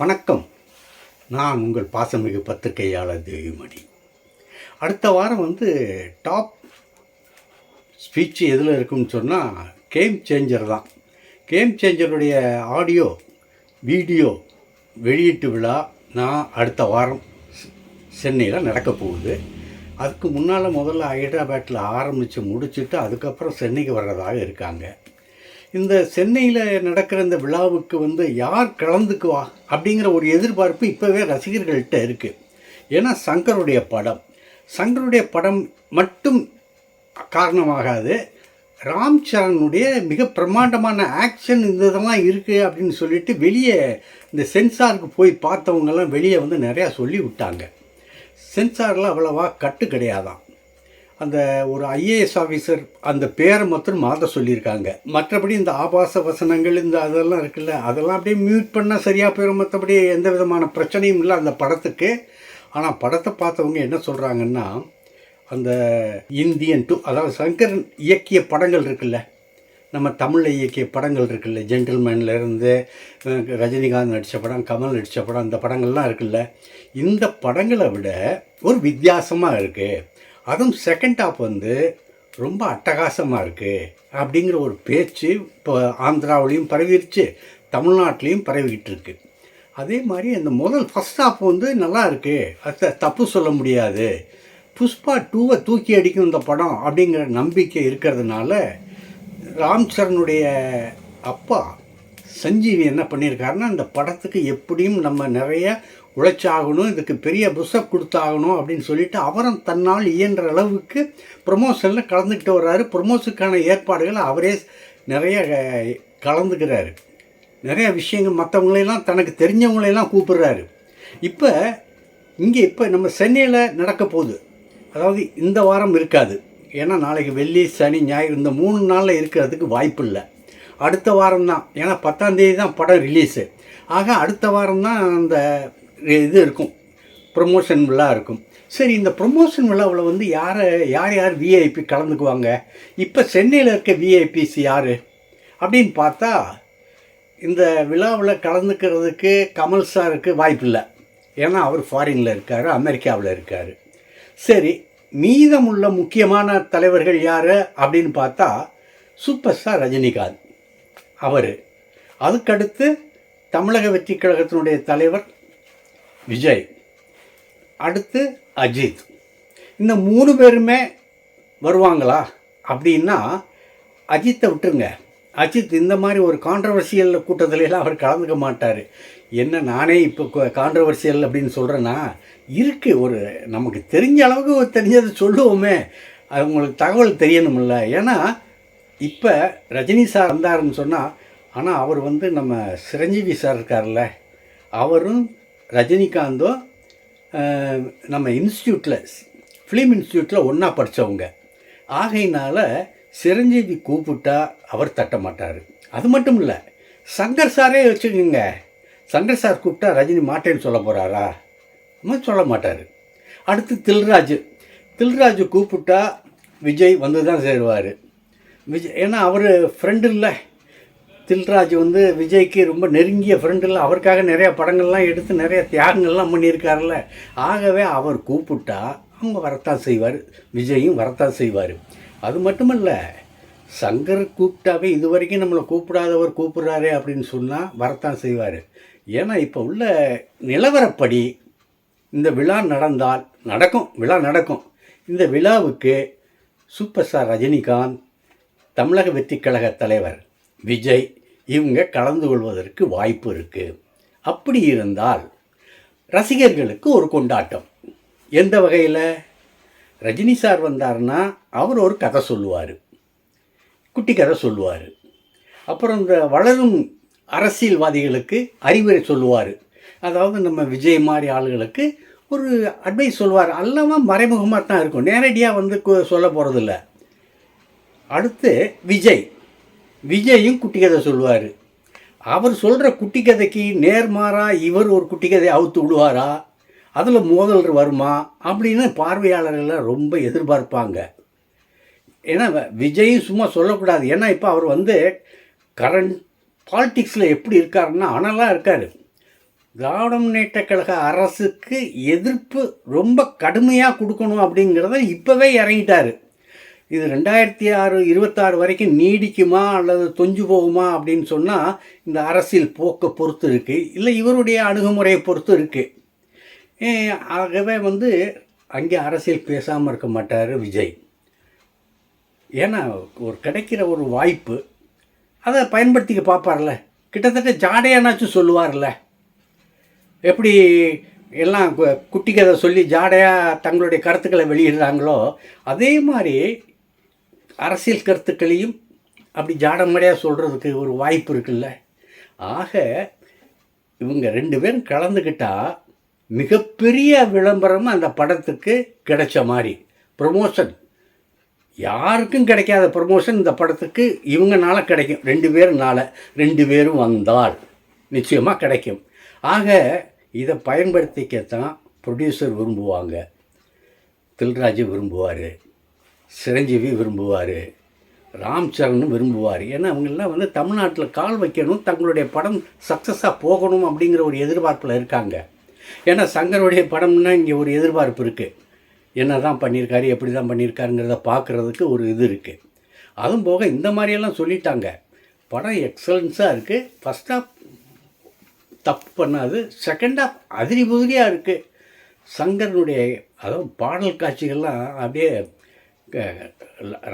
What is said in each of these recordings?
வணக்கம். நான் உங்கள் பாசமிகு பத்திரிகையாளர் தேவிமணி. அடுத்த வாரம் வந்து டாப் ஸ்பீச் எதில் இருக்குன்னு சொன்னால் கேம் சேஞ்சர் தான். கேம் சேஞ்சருடைய ஆடியோ வீடியோ வெளியீட்டு விழா நான் அடுத்த வாரம் சென்னையில் நடக்க போகுது. அதுக்கு முன்னால் முதல்ல ஹைதராபாத்தில் ஆரம்பித்து முடிச்சுட்டு அதுக்கப்புறம் சென்னைக்கு வர்றதாக இருக்காங்க. இந்த சென்னையில் நடக்கிற இந்த விழாவுக்கு வந்து யார் கலந்துக்குவா அப்படிங்கிற ஒரு எதிர்பார்ப்பு இப்போவே ரசிகர்கள்ட்ட இருக்குது ஏன்னா சங்கருடைய படம். சங்கருடைய படம் மட்டும் காரணமாகாது. ராம் சரணுடைய மிக பிரம்மாண்டமான ஆக்ஷன் இந்த இதெல்லாம் இருக்குது அப்படின்னு சொல்லிட்டு வெளியே இந்த சென்சாருக்கு போய் பார்த்தவங்கெல்லாம் வெளியே வந்து நிறையா சொல்லி விட்டாங்க சென்சாரில் அவ்வளவா கட்டு கிடையாதான் அந்த ஒரு ஐஏஎஸ் ஆஃபீஸர் அந்த பேரை மட்டும் மாற்ற சொல்லியிருக்காங்க. மற்றபடி இந்த ஆபாச வசனங்கள் இந்த அதெல்லாம் இருக்குல்ல அதெல்லாம் அப்படியே மியூட் பண்ணால் சரியாக போயிடும் மற்றபடி எந்த விதமான பிரச்சனையும் இல்லை அந்த படத்துக்கு. ஆனால் படத்தை பார்த்தவங்க என்ன சொல்கிறாங்கன்னா அந்த இந்தியன் டூ அதாவது சங்கரன் இயக்கிய படங்கள் இருக்குல்ல நம்ம தமிழில் இயக்கிய படங்கள் இருக்குல்ல ஜென்டில்மேன்லேருந்து ரஜினிகாந்த் நடித்த படம் கமல் நடித்த படம் இந்த படங்கள்லாம் இருக்குல்ல. இந்த படங்களை விட ஒரு வித்தியாசமாக இருக்குது அதுவும் செகண்ட் ஹாப் வந்து ரொம்ப அட்டகாசமாக இருக்குது அப்படிங்கிற ஒரு பேச்சு இப்போ ஆந்திராவிலையும் பரவிருச்சு தமிழ்நாட்டிலையும் பரவிக்கிட்டு இருக்கு. அதே மாதிரி அந்த முதல் ஃபஸ்ட் ஹாப் வந்து நல்லா இருக்குது அது தப்பு சொல்ல முடியாது. புஷ்பா டூவை தூக்கி அடிக்கும் இந்த படம் அப்படிங்கிற நம்பிக்கை இருக்கிறதுனால ராம் சரணுடைய அப்பா சஞ்சீவி என்ன பண்ணியிருக்காருன்னா அந்த படத்துக்கு எப்படியும் நம்ம நிறைய உழைச்சாகணும் இதுக்கு பெரிய புஷப் கொடுத்தாகணும் அப்படின்னு சொல்லிட்டு அவரும் தன்னால் இயன்ற அளவுக்கு ப்ரொமோஷனில் கலந்துக்கிட்டு வர்றாரு. ப்ரொமோஷனுக்கான ஏற்பாடுகளை அவரே நிறைய கலந்துக்கிறாரு. நிறைய விஷயங்கள் மற்றவங்களையெல்லாம் தனக்கு தெரிஞ்சவங்களையெல்லாம் கூப்பிடுறாரு. இப்போ இங்கே இப்போ நம்ம சென்னையில் நடக்க போகுது. அதாவது இந்த வாரம் இருக்காது. ஏன்னா நாளைக்கு வெள்ளி சனி ஞாயிறு இந்த மூணு நாளில் இருக்கிறதுக்கு வாய்ப்பு இல்லை. அடுத்த வாரம் தான். ஏன்னா பத்தாம் தேதி தான் படம் ரிலீஸு ஆக அடுத்த வாரம் தான் அந்த இது இருக்கும். ப்ரொமோஷன் விழா இருக்கும். சரி இந்த ப்ரொமோஷன் விழாவில் வந்து யாரை யார் யார் விஐபி கலந்துக்குவாங்க? இப்போ சென்னையில் இருக்க விஐபிஸ் யார்? அப்படின்னு பார்த்தா இந்த விழாவில் கலந்துக்கிறதுக்கு கமல் சாருக்கு வாய்ப்பில்லை ஏன்னா அவர் ஃபாரினில் இருக்கார் அமெரிக்காவில் இருக்கார். சரி மீதமுள்ள முக்கியமான தலைவர்கள் யார்? அப்படின்னு பார்த்தா சூப்பர் ஸ்டார் ரஜினிகாந்த் அவர். அதுக்கடுத்து தமிழக வெற்றி கழகத்தினுடைய தலைவர் விஜய் அடுத்து அஜித். இந்த மூணு பேருமே வருவாங்களா? அப்படின்னா அஜித்தை விட்டுருங்க. அஜித் இந்த மாதிரி ஒரு கான்ட்ரவர்சியல் கூட்டத்துல அவர் கலந்துக்க மாட்டார். என்ன நானே இப்போ கான்ட்ரவர்சியல் அப்படின்னு சொல்கிறேன்னா இருக்குது ஒரு நமக்கு தெரிஞ்ச அளவுக்கு தெரிஞ்சதை சொல்லுவோமே. அது உங்களுக்கு தகவல் தெரியணுமில்ல ஏன்னா இப்போ ரஜினி சார் வந்தாருன்னு சொன்னால் ஆனால் அவர் வந்து நம்ம சிரஞ்சீவி சார் இருக்கார்ல அவரும் ரஜினிகாந்தும் நம்ம இன்ஸ்டியூட்டில் ஃபிலிம் இன்ஸ்டியூட்டில் ஒன்றா படித்தவங்க ஆகையினால் சிரஞ்சீவி கூப்பிட்டா அவர் தட்ட மாட்டார். அது மட்டும் இல்லை சங்கர் சாரே வச்சுக்கோங்க. சங்கர் சார் கூப்பிட்டா ரஜினி மாட்டேன்னு சொல்ல போகிறாரா சொல்ல மாட்டார். அடுத்து தில்ராஜ். தில்ராஜ் கூப்பிட்டா விஜய் வந்து தான் சேருவார். விஜய் ஏன்னா அவர் ஃப்ரெண்டு இல்லை. தில்ராஜ் வந்து விஜய்க்கு ரொம்ப நெருங்கிய ஃப்ரெண்டு இல்லை அவருக்காக நிறைய படங்கள்லாம் எடுத்து நிறைய தியாகங்கள்லாம் பண்ணியிருக்காருல்ல. ஆகவே அவர் கூப்பிட்டா அவங்க வரத்தான் செய்வார். விஜயும் வரத்தான் செய்வார். அது மட்டுமல்ல சங்கர் கூப்பிட்டாவே இது வரைக்கும் நம்மளை கூப்பிடாதவர் கூப்பிட்றாரு அப்படின்னு சொன்னால் வரத்தான் செய்வார். ஏன்னா இப்போ உள்ள நிலவரப்படி இந்த விழா நடந்தால் நடக்கும் விழா நடக்கும். இந்த விழாவுக்கு சூப்பர் ஸ்டார் ரஜினிகாந்த் தமிழக வெற்றி கழக தலைவர் விஜய் இவங்க கலந்து கொள்வதற்கு வாய்ப்பு இருக்குது அப்படி இருந்தால் ரசிகர்களுக்கு ஒரு கொண்டாட்டம். எந்த வகையில்? ரஜினி சார் வந்தார்னா அவர் ஒரு கதை சொல்லுவார். குட்டி கதை சொல்லுவார். அப்புறம் இந்த வளரும் அரசியல்வாதிகளுக்கு அறிவுரை சொல்லுவார். அதாவது நம்ம விஜய் மாதிரி ஆளுகளுக்கு ஒரு அட்வைஸ் சொல்லுவார். எல்லாமே மறைமுகமாக தான் இருக்கும். நேரடியாக வந்து சொல்ல போகிறதில்ல அடுத்து விஜய். விஜயும் குட்டி கதை சொல்லுவார். அவர் சொல்கிற குட்டி கதைக்கு நேர்மாறாக இவர் ஒரு குட்டி கதையை அவுத்து விடுவாரா? அதில் மோதல் வருமா? அப்படின்னு பார்வையாளர்கள்லாம் ரொம்ப எதிர்பார்ப்பாங்க. ஏன்னா விஜயும் சும்மா சொல்லக்கூடாது. ஏன்னா இப்போ அவர் வந்து கரண்ட் பாலிட்டிக்ஸில் எப்படி இருக்காருன்னா அனலாக இருக்கார். திராவிட முன்னேற்ற கழக அரசுக்கு எதிர்ப்பு ரொம்ப கடுமையாக கொடுக்கணும் அப்படிங்கிறத இப்போவே இறங்கிட்டார். இது ரெண்டாயிரத்தி ஆறு இருபத்தாறு வரைக்கும் நீடிக்குமா அல்லது தொஞ்சு போகுமா அப்படின்னு சொன்னால் இந்த அரசியல் போக்கை பொறுத்து இருக்குது இல்லை இவருடைய அணுகுமுறையை பொறுத்து இருக்குது ஆகவே வந்து அங்கே அரசியல் பேசாமல் இருக்க மாட்டார் விஜய். ஏன்னா ஒரு கிடைக்கிற ஒரு வாய்ப்பு அதை பயன்படுத்திக்க பார்ப்பார்ல. கிட்டத்தட்ட ஜாடையானாச்சும் சொல்லுவார்ல. எப்படி எல்லாம் கு- குட்டி கதை சொல்லி ஜாடையாக தங்களுடைய கருத்துக்களை வெளியிடுறாங்களோ அதே மாதிரி அரசியல் கருத்துக்களையும் அப்படி ஜாடமடையாக சொல்கிறதுக்கு ஒரு வாய்ப்பு இருக்குல்ல? ஆக இவங்க ரெண்டு பேரும் கலந்துக்கிட்டால் மிகப்பெரிய விளம்பரம் அந்த படத்துக்கு கிடைச்ச மாதிரி. ப்ரொமோஷன் யாருக்கும் கிடைக்காத ப்ரமோஷன் இந்த படத்துக்கு இவங்கனால கிடைக்கும். ரெண்டு பேருனால ரெண்டு பேரும் வந்தால் நிச்சயமாக கிடைக்கும். ஆக இதை பயன்படுத்திக்கத்தான் ப்ரொடியூசர் விரும்புவாங்க. தில்ராஜ் விரும்புவார். சிரஞ்சீவி விரும்புவார் ராம் சரணும் விரும்புவார். ஏன்னா அவங்கெல்லாம் வந்து தமிழ்நாட்டில் கால் வைக்கணும் தங்களுடைய படம் சக்ஸஸாக போகணும் அப்படிங்கிற ஒரு எதிர்பார்ப்பில் இருக்காங்க. ஏன்னா சங்கருடைய படம்னா இங்கே ஒரு எதிர்பார்ப்பு இருக்குது என்ன தான் பண்ணியிருக்காரு எப்படி தான் பண்ணியிருக்காருங்கிறத பார்க்குறதுக்கு ஒரு இது இருக்குது அதுவும் போக இந்த மாதிரியெல்லாம் சொல்லிட்டாங்க. படம் எக்ஸலன்ஸாக இருக்குது ஃபஸ்ட் ஆஃப் தப்பு பண்ணாது. செகண்ட் ஆஃப் அதிரி புதிரியாக இருக்குது சங்கரனுடைய அதாவது பாடல் காட்சிகள்லாம் அப்படியே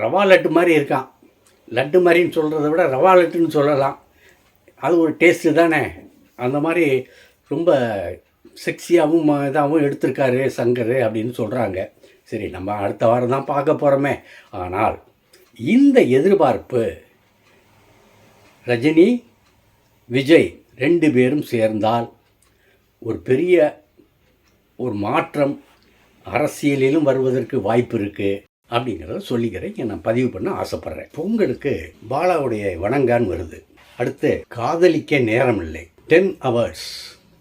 ரவா லட்டு மாதிரி இருக்கான். லட்டு மாதிரின்னு சொல்கிறத விட ரவா லட்டுன்னு சொல்லலாம். அது ஒரு டேஸ்ட்டு தானே. அந்த மாதிரி ரொம்ப செக்ஸியாகவும் இதாகவும் எடுத்திருக்காரு சங்கர் அப்படின்னு சொல்கிறாங்க சரி நம்ம அடுத்த வாரம் தான் பார்க்க போகிறோமே ஆனால் இந்த எதிர்பார்ப்பு ரஜினி விஜய் ரெண்டு பேரும் சேர்ந்தால் ஒரு பெரிய ஒரு மாற்றம் அரசியலிலும் வருவதற்கு வாய்ப்பு இருக்குது அப்படிங்கிறத சொல்லிக்கிறேன். நான் பதிவு பண்ண ஆசைப்பட்றேன். பொங்கலுக்கு பாலாவுடைய வணங்கான் வருது. அடுத்து காதலிக்க நேரமில்லை. டென் அவர்ஸ்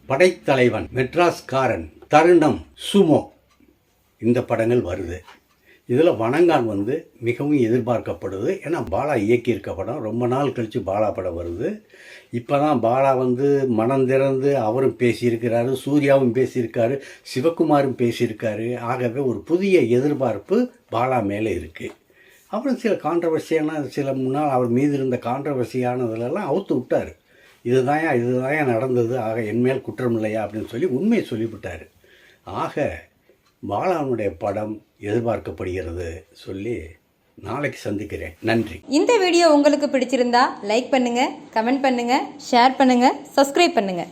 படைத்தலைவன் மெட்ராஸ்காரன் தருணம் சுமோ. இந்த படங்கள் வருது. இதில் வணங்கான் வந்து மிகவும் எதிர்பார்க்கப்படுது. ஏன்னா பாலா இயக்கியிருக்க படம். ரொம்ப நாள் கழித்து பாலா படம் வருது. இப்போ தான் பாலா வந்து மனம் திறந்து அவரும் பேசியிருக்கிறாரு சூர்யாவும் பேசியிருக்காரு சிவகுமாரும் பேசியிருக்காரு. ஆகவே ஒரு புதிய எதிர்பார்ப்பு பாலா மேலே இருக்குது அப்புறம் சில கான்ட்ரவர்சியான சில முன்னால் அவர் மீது இருந்த கான்ட்ரவர்சியானதுலலாம் அவுத்து விட்டார். இதுதாயா இதுதான் நடந்தது. ஆக என்மேல் குற்றம் இல்லையா அப்படின்னு சொல்லி உண்மையை சொல்லிவிட்டார். ஆக பாலாவுடைய படம் எதிர்பார்க்கப்படுகிறது சொல்லி நாளைக்கு சந்திக்கிறேன். நன்றி. இந்த வீடியோ உங்களுக்கு பிடிச்சிருந்தா லைக் பண்ணுங்க கமெண்ட் பண்ணுங்க ஷேர் பண்ணுங்க சப்ஸ்கிரைப் பண்ணுங்க.